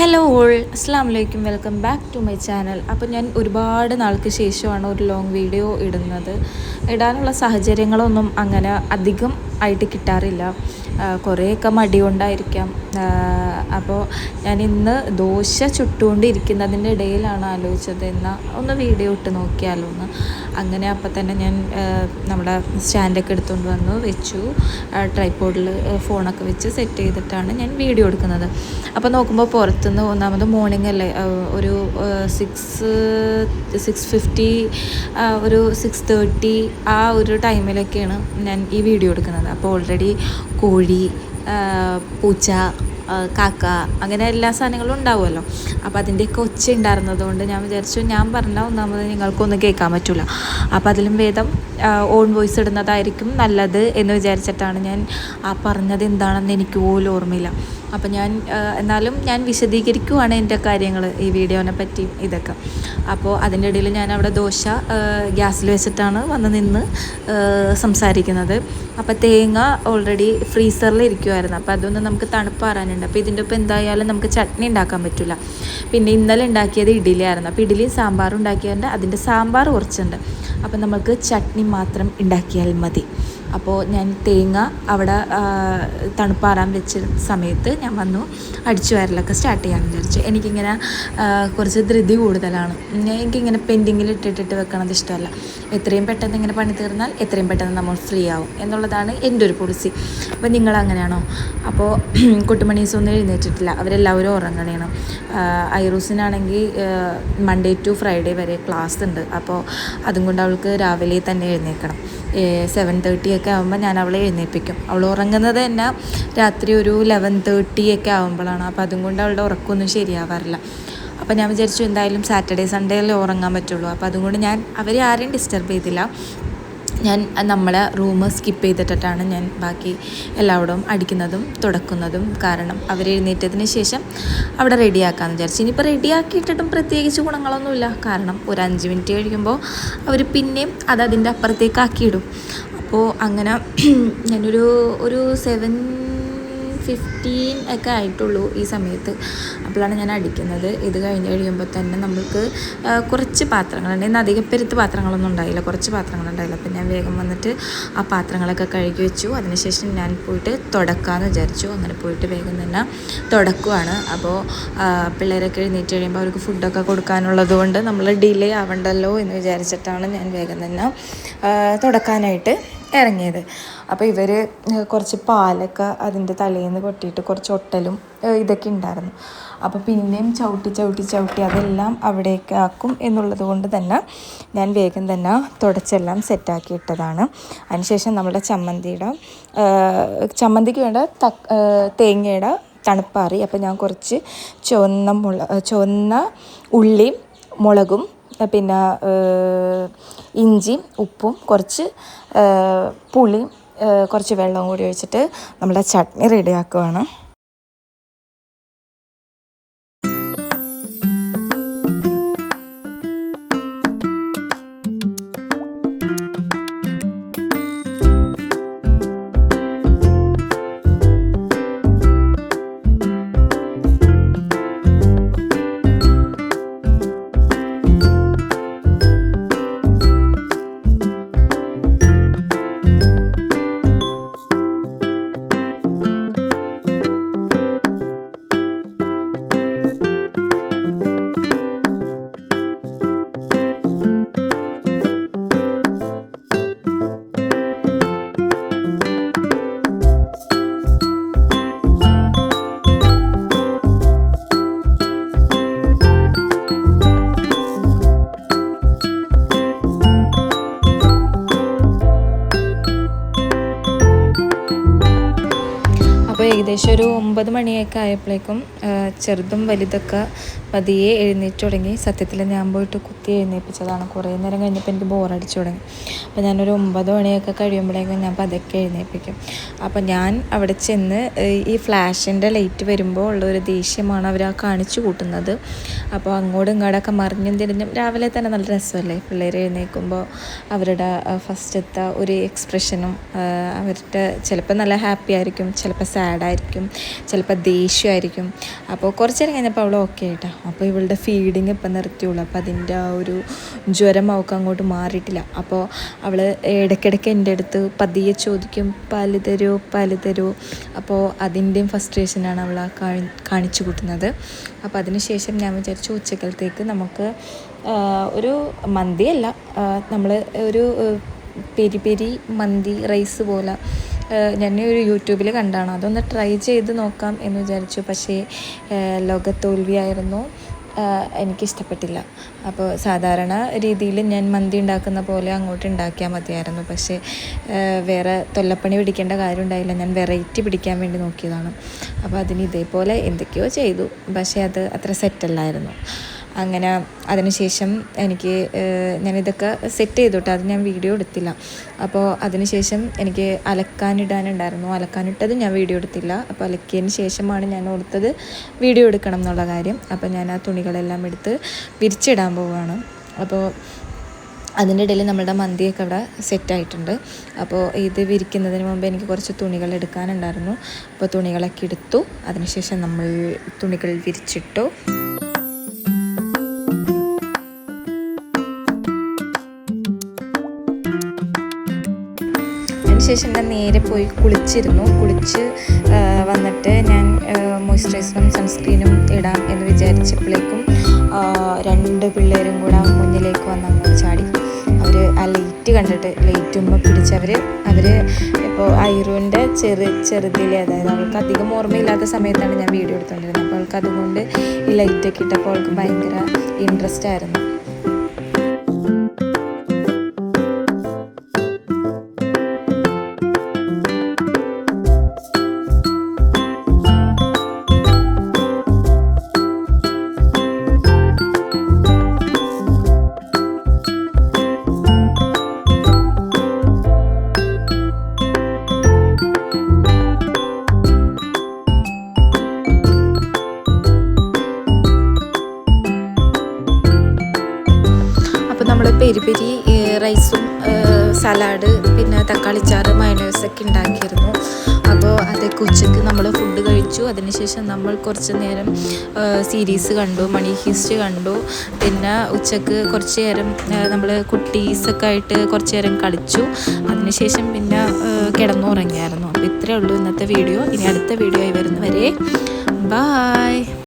Hello all അസ്സാം വലൈക്കും welcome back to my channel അപ്പോൾ ഞാൻ ഒരുപാട് നാൾക്ക് ശേഷമാണ് ഒരു ലോങ് വീഡിയോ ഇടുന്നത്. ഇടാനുള്ള സാഹചര്യങ്ങളൊന്നും അങ്ങനെ അധികം ആയിട്ട് കിട്ടാറില്ല. കുറേയൊക്കെ മടി കൊണ്ടായിരിക്കാം അപ്പോൾ ഞാൻ ഇന്ന് ദോശ ചുട്ടുകൊണ്ടിരിക്കുന്നതിന്റെ ഇടയിലാണ് ആലോചിച്ചത്. എന്നാൽ ഒന്ന് വീഡിയോ ഇട്ട് നോക്കിയാലോ എന്ന് അങ്ങനെ അപ്പം തന്നെ ഞാൻ നമ്മുടെ സ്റ്റാൻഡൊക്കെ എടുത്തുകൊണ്ട് വന്നു വെച്ചു. ട്രൈപ്പോഡിൽ ഫോണൊക്കെ വെച്ച് സെറ്റ് ചെയ്തിട്ടാണ് ഞാൻ വീഡിയോ എടുക്കുന്നത്. അപ്പോൾ നോക്കുമ്പോൾ പുറത്തുനിന്ന് ഒന്നാമത് മോർണിംഗ് അല്ലേ ഒരു സിക്സ് സിക്സ് ഫിഫ്റ്റി ഒരു സിക്സ് തേർട്ടി ആ ഒരു ടൈമിലൊക്കെയാണ് ഞാൻ ഈ വീഡിയോ എടുക്കുന്നത്. അപ്പോൾ ഓൾറെഡി കോഴി പൂച്ച കാക്ക അങ്ങനെ എല്ലാ സാധനങ്ങളും ഉണ്ടാവുമല്ലോ. അപ്പോൾ അതിന്റെയൊക്കെ ഒച്ച ഉണ്ടായിരുന്നത് കൊണ്ട് ഞാൻ വിചാരിച്ചു ഞാൻ പറഞ്ഞാൽ ഒന്നാമത് നിങ്ങൾക്കൊന്നും കേൾക്കാൻ പറ്റില്ല അപ്പോൾ അതിലും വേദം ഓൺ വോയിസ് ഇടുന്നതായിരിക്കും നല്ലത് എന്ന് വിചാരിച്ചിട്ടാണ് ഞാൻ ആ പറഞ്ഞത് എന്താണെന്ന് എനിക്ക് പോലും ഓർമ്മയില്ല. അപ്പോൾ ഞാൻ എന്നാലും ഞാൻ വിശദീകരിക്കുവാണ് എന്റെ കാര്യങ്ങൾ ഈ വീഡിയോനെ പറ്റി ഇതൊക്കെ. അപ്പോൾ അതിന്റെ ഇടയിൽ ഞാൻ അവിടെ ദോശ ഗ്യാസിൽ വെച്ചിട്ടാണ് വന്ന് നിന്ന് സംസാരിക്കുന്നത്. അപ്പോൾ തേങ്ങ ഓൾറെഡി ഫ്രീസറിൽ ഇരിക്കുമായിരുന്നു അപ്പോൾ അതൊന്ന് നമുക്ക് തണുപ്പാറാനുണ്ട് അപ്പോൾ ഇതിന്റെ ഒപ്പം എന്തായാലും നമുക്ക് ചട്നി ഉണ്ടാക്കാൻ പറ്റില്ല പിന്നെ ഇന്നലെ ഉണ്ടാക്കിയത് ഇഡ്ഡലിയായിരുന്നു. അപ്പോൾ ഇഡ്ഡലിയും സാമ്പാറും ഉണ്ടാക്കിയതുകൊണ്ട് അതിന്റെ സാമ്പാർ കുറച്ചുണ്ട്. അപ്പോൾ നമുക്ക് ചട്നി മാത്രം ഉണ്ടാക്കിയാൽ മതി. അപ്പോൾ ഞാൻ തേങ്ങ അവിടെ തണുപ്പാറാൻ വെച്ച സമയത്ത് ഞാൻ വന്നു അടിച്ചു വരലൊക്കെ സ്റ്റാർട്ട് ചെയ്യാൻ വിചാരിച്ചു. എനിക്കിങ്ങനെ കുറച്ച് ധൃതി കൂടുതലാണ്. എനിക്കിങ്ങനെ പെൻഡിങ്ങിൽ ഇട്ടിട്ടിട്ട് വെക്കണത് ഇഷ്ടമല്ല. എത്രയും പെട്ടെന്ന് ഇങ്ങനെ പണി തീർന്നാൽ എത്രയും പെട്ടെന്ന് നമ്മൾ ഫ്രീ ആവും എന്നുള്ളതാണ് എന്റെ ഒരു പോളിസി അപ്പോൾ നിങ്ങൾ അങ്ങനെയാണോ? അപ്പോൾ കുട്ടുമണീസ് ഒന്നും എഴുന്നേറ്റിട്ടില്ല. അവരെല്ലാവരും ഉറങ്ങണേണ്. ഐറൂസിനാണെങ്കിൽ മൺഡേ ടു ഫ്രൈഡേ വരെ ക്ലാസ് ഉണ്ട്. അപ്പോൾ അതും കൊണ്ട് അവൾക്ക് രാവിലെ തന്നെ എഴുന്നേൽക്കണം. സെവൻ തേർട്ടി ഒക്കെ ആകുമ്പോൾ ഞാൻ അവളെ എഴുന്നേൽപ്പിക്കും. അവൾ ഉറങ്ങുന്നത് തന്നെ രാത്രി ഒരു ലെവൻ തേർട്ടി ഒക്കെ ആകുമ്പോഴാണ് അപ്പോൾ അതും കൊണ്ട് അവളുടെ ഉറക്കമൊന്നും ശരിയാവാറില്ല. അപ്പോൾ ഞാൻ വിചാരിച്ചു എന്തായാലും സാറ്റർഡേ സൺഡേ അല്ലേ ഉറങ്ങാൻ പറ്റുള്ളൂ. അപ്പോൾ അതുകൊണ്ട് ഞാൻ അവരെ ആരെയും ഡിസ്റ്റർബ് ചെയ്തില്ല. ഞാൻ നമ്മളെ റൂം സ്കിപ്പ് ചെയ്തിട്ടിട്ടാണ് ഞാൻ ബാക്കി എല്ലായിടവും അടിക്കുന്നതും തുടക്കുന്നതും കാരണം അവർ എഴുന്നേറ്റതിന് ശേഷം അവിടെ റെഡിയാക്കാമെന്ന് വിചാരിച്ചു. ഇനിയിപ്പോൾ റെഡിയാക്കിയിട്ടിട്ടും പ്രത്യേകിച്ച് ഗുണങ്ങളൊന്നുമില്ല. കാരണം ഒരു അഞ്ച് മിനിറ്റ് കഴിയുമ്പോൾ അവർ പിന്നെയും അത് അതിന്റെ അപ്പുറത്തേക്ക് ആക്കിയിടും. അപ്പോൾ അങ്ങനെ ഞാനൊരു ഒരു സെവൻ ഫിഫ്റ്റീൻ ഒക്കെ ആയിട്ടുള്ളൂ ഈ സമയത്ത്. അപ്പോഴാണ് ഞാൻ അടിക്കുന്നത്. ഇത് കഴിഞ്ഞ് കഴിയുമ്പോൾ തന്നെ നമുക്ക് കുറച്ച് പാത്രങ്ങളുണ്ട്. ഇന്ന് അധികം പെരുത്ത് പാത്രങ്ങളൊന്നും ഉണ്ടായില്ല. കുറച്ച് പാത്രങ്ങളുണ്ടായില്ല അപ്പം ഞാൻ വേഗം വന്നിട്ട് ആ പാത്രങ്ങളൊക്കെ കഴുകി വെച്ചു. അതിനുശേഷം ഞാൻ പോയിട്ട് തുടക്കാമെന്ന് വിചാരിച്ചു. അങ്ങനെ പോയിട്ട് വേഗം തന്നെ തുടക്കുവാണ്. അപ്പോൾ പിള്ളേരൊക്കെ എഴുന്നേറ്റ് കഴിയുമ്പോൾ അവർക്ക് ഫുഡൊക്കെ കൊടുക്കാനുള്ളത് കൊണ്ട് നമ്മൾ ഡിലേ ആവണ്ടല്ലോ എന്ന് വിചാരിച്ചിട്ടാണ് ഞാൻ വേഗം തന്നെ തുടക്കാനായിട്ട് ഇറങ്ങിയത്. അപ്പോൾ ഇവർ കുറച്ച് പാലൊക്കെ അതിന്റെ തലേന്ന് കൊട്ടിയിട്ട് കുറച്ച് ഒട്ടലും ഇതൊക്കെ ഉണ്ടായിരുന്നു അപ്പോൾ പിന്നെയും ചവിട്ടി ചവിട്ടി ചവിട്ടി അതെല്ലാം അവിടേക്ക് ആക്കും എന്നുള്ളത് കൊണ്ട് തന്നെ ഞാൻ വേഗം തന്നെ തുടച്ചെല്ലാം സെറ്റാക്കി ഇട്ടതാണ്. അതിനുശേഷം നമ്മുടെ ചമ്മന്തിയുടെ ചമ്മന്തിക്ക് വേണ്ട തേങ്ങയുടെ തണുപ്പാറി. അപ്പോൾ ഞാൻ കുറച്ച് ചുവന്ന മുള ചുവന്ന ഉള്ളിയും മുളകും പിന്നെ ഇഞ്ചിയും ഉപ്പും കുറച്ച് പുളി പുളിയും കുറച്ച് വെള്ളവും കൂടി ഒഴിച്ചിട്ട് നമ്മുടെ ചട്നി റെഡിയാക്കുവാണ് ഏകദേശം ഒരു ഒമ്പത് മണിയൊക്കെ ആയപ്പോഴേക്കും ചെറുതും വലുതൊക്കെ പതിയെ എഴുന്നേറ്റ് തുടങ്ങി. സത്യത്തിൽ ഞാൻ പോയിട്ട് കുത്തി എഴുന്നേൽപ്പിച്ചതാണ് കുറേ നേരം കഴിഞ്ഞപ്പോൾ എനിക്ക് ബോറടിച്ചു തുടങ്ങി. അപ്പോൾ ഞാനൊരു ഒമ്പത് മണിയൊക്കെ കഴിയുമ്പോഴേക്കും ഞാൻ പതുക്കെ എഴുന്നേൽപ്പിക്കും. അപ്പോൾ ഞാൻ അവിടെ ചെന്ന് ഈ ഫ്ലാഷിന്റെ ലൈറ്റ് വരുമ്പോൾ ഉള്ളൊരു ദേഷ്യമാണ് അവർ ആ കാണിച്ചു കൂട്ടുന്നത്. അപ്പോൾ അങ്ങോട്ടും ഇങ്ങോട്ടൊക്കെ മറിഞ്ഞും തിരിഞ്ഞും രാവിലെ തന്നെ നല്ല രസമല്ലേ? പിള്ളേർ എഴുന്നേൽക്കുമ്പോൾ അവരുടെ ഫസ്റ്റത്തെ ഒരു എക്സ്പ്രഷനും അവരുടെ ചിലപ്പോൾ നല്ല ഹാപ്പി ആയിരിക്കും ചിലപ്പോൾ സാഡായിരിക്കും ചിലപ്പോൾ ദേഷ്യമായിരിക്കും. അപ്പോൾ കുറച്ച് നേരം കഴിഞ്ഞപ്പോൾ അവൾ ഓക്കെ ആയിട്ടാ അപ്പോൾ ഇവളുടെ ഫീഡിങ് ഇപ്പം നിർത്തിയുള്ളൂ. അപ്പോൾ അതിന്റെ ആ ഒരു ജ്വരം അവൾക്ക് അങ്ങോട്ട് മാറിയിട്ടില്ല. അപ്പോൾ അവൾ ഇടയ്ക്കിടയ്ക്ക് എന്റെ അടുത്ത് പതിയെ ചോദിക്കും പാൽ തരുമോ പാൽ തരുമോ അപ്പോൾ അതിന്റെയും ഫസ്ട്രേഷനാണ് അവൾ കാണിച്ചു കൂട്ടുന്നത്. അപ്പോൾ അതിനുശേഷം ഞാൻ വിചാരിച്ചു ഉച്ചക്കലത്തേക്ക് നമുക്ക് ഒരു മന്തിയല്ല നമ്മൾ ഒരു പെരി പെരി മന്തി റൈസ് പോലെ ഞാൻ ഒരു യൂട്യൂബിൽ കണ്ടാണ്. അതൊന്ന് ട്രൈ ചെയ്ത് നോക്കാം എന്ന് വിചാരിച്ചു. പക്ഷേ ലോകത്തോൽവിയായിരുന്നു. എനിക്കിഷ്ടപ്പെട്ടില്ല. അപ്പോൾ സാധാരണ രീതിയിൽ ഞാൻ മന്തി ഉണ്ടാക്കുന്ന പോലെ അങ്ങോട്ട് ഉണ്ടാക്കിയാൽ മതിയായിരുന്നു. പക്ഷേ വേറെ തൊല്ലപ്പണി പിടിക്കേണ്ട കാര്യം ഉണ്ടായില്ല. ഞാൻ വെറൈറ്റി പിടിക്കാൻ വേണ്ടി നോക്കിയതാണ്. അപ്പോൾ അതിന് ഇതേപോലെ എന്തൊക്കെയോ ചെയ്തു. പക്ഷേ അത് അത്ര സെറ്റല്ലായിരുന്നു. അങ്ങനെ അതിനുശേഷം എനിക്ക് ഞാനിതൊക്കെ സെറ്റ് ചെയ്തോട്ടെ. അത് ഞാൻ വീഡിയോ എടുത്തില്ല. അപ്പോൾ അതിനുശേഷം എനിക്ക് അലക്കാനിടാനുണ്ടായിരുന്നു. അലക്കാനിട്ടത് ഞാൻ വീഡിയോ എടുത്തില്ല. അപ്പോൾ അലക്കിയതിന് ശേഷമാണ് ഞാൻ ഓർത്തത് വീഡിയോ എടുക്കണം എന്നുള്ള കാര്യം. അപ്പോൾ ഞാൻ ആ തുണികളെല്ലാം എടുത്ത് വിരിച്ചിടാൻ പോവുകയാണ് അപ്പോൾ അതിന്റെ ഇടയിൽ നമ്മുടെ മന്തിയൊക്കെ അവിടെ സെറ്റായിട്ടുണ്ട് അപ്പോൾ ഇത് വിരിക്കുന്നതിന് മുമ്പ് എനിക്ക് കുറച്ച് തുണികൾ എടുക്കാനുണ്ടായിരുന്നു. അപ്പോൾ തുണികളൊക്കെ എടുത്തു. അതിനുശേഷം നമ്മൾ തുണികൾ വിരിച്ചിട്ടു. അതിനുശേഷം ഞാൻ നേരെ പോയി കുളിച്ചിരുന്നു. കുളിച്ച് വന്നിട്ട് ഞാൻ മോയ്സ്ചറൈസറും സൺസ്ക്രീനും ഇടാം എന്ന് വിചാരിച്ചപ്പോഴേക്കും രണ്ട് പിള്ളേരും കൂടെ ലൈറ്റ് കണ്ടിട്ട് ലൈറ്റ് ഉമ്മ പിടിച്ചവർ അവർ ഇപ്പോൾ ഐറുവിന്റെ ചെറു ചെറുതിലെ അതായത് അവൾക്ക് അധികം ഓർമ്മയില്ലാത്ത സമയത്താണ് ഞാൻ വീഡിയോ എടുത്തുകൊണ്ടിരുന്നത് അപ്പോൾ അവൾക്ക് അതുകൊണ്ട് ഈ ലൈറ്റൊക്കെ ഇട്ടപ്പോൾ അവൾക്ക് ഭയങ്കര ഇൻട്രസ്റ്റ് ആയിരുന്നു. നമ്മൾ പെരി പെരി റൈസും സലാഡ് പിന്നെ തക്കാളിച്ചാറ് മയനോസൊക്കെ ഉണ്ടാക്കിയിരുന്നു. അപ്പോൾ അതൊക്കെ ഉച്ചയ്ക്ക് നമ്മൾ ഫുഡ് കഴിച്ചു. അതിനുശേഷം നമ്മൾ കുറച്ച് നേരം സീരീസ് കണ്ടു മണി ഹിസ്റ്റ് കണ്ടു. പിന്നെ ഉച്ചയ്ക്ക് കുറച്ച് നേരം നമ്മൾ കുട്ടീസൊക്കെ ആയിട്ട് കുറച്ച് നേരം കളിച്ചു. അതിനുശേഷം പിന്നെ കിടന്നുറങ്ങിയായിരുന്നു. അപ്പോൾ ഇത്രയേ ഉള്ളൂ ഇന്നത്തെ വീഡിയോ. ഇനി അടുത്ത വീഡിയോ ആയി വരുന്നവരെ ബായ്